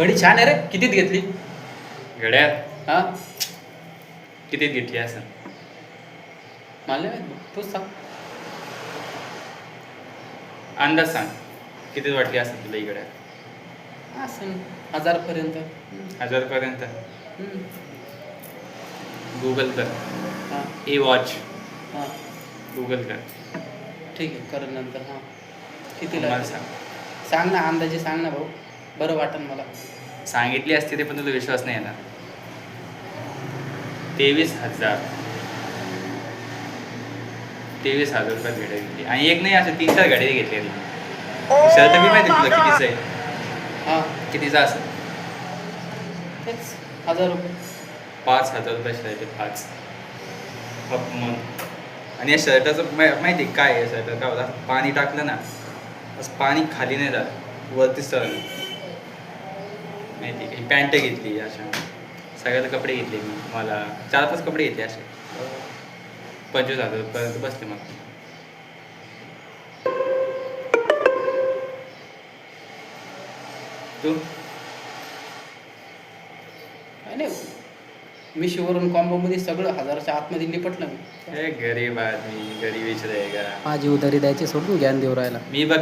घडी छान आहे रे. कितीत घेतली? घड्याळ हा? कितीत घेतली असं? मला नाही माहीत. तूच सांग. अंदाज सांग. कितीत वाटली असं तुला ही घड्याळ असं हजारपर्यंत. हजारपर्यंत? हम्म. गुगल कर. हा. ए वॉच. हा. गुगल कर. ठीक आहे. कर नंतर. हां. मला सांग. सांग ना अंदाजे सांग ना भाऊ. बरं वाटेल मला. सांगितली असती ते पण तुला विश्वास नाही येणार. तेवीस हजार. तेवीस हजार रुपयात गाडी घेतली आणि एक नाही असं तीन चार गाडी घेतली शर्ट बी माहिती तुला कितीचं आहे. हां. कितीचा असं तेच हजार रुपये. पाच हजार रुपये शर्ट आहे पाच. मग. आणि या शर्टाचं मा- माहिती आहे काय आहे शर्ट काय होतं? असं पाणी टाकलं ना असं पाणी खाली नाही जात. वरती सर माहिती आहे ही पॅन्ट घेतली अशा. सगळ्याला कपडे घेतले मी. मला चार पाच कपडे घेतले असे. पंचवीस हजार रुपयापर्यंत बसले मग. तू? नाही. मी शिवरून कॉम्बोमध्ये सगळं हजाराच्या आतमध्ये निपटलं मी. हे गरीब आदमी गरीबीच रहेगा माझी उधारी द्यायची सोडून ज्ञान देऊ राहिला. मी बघ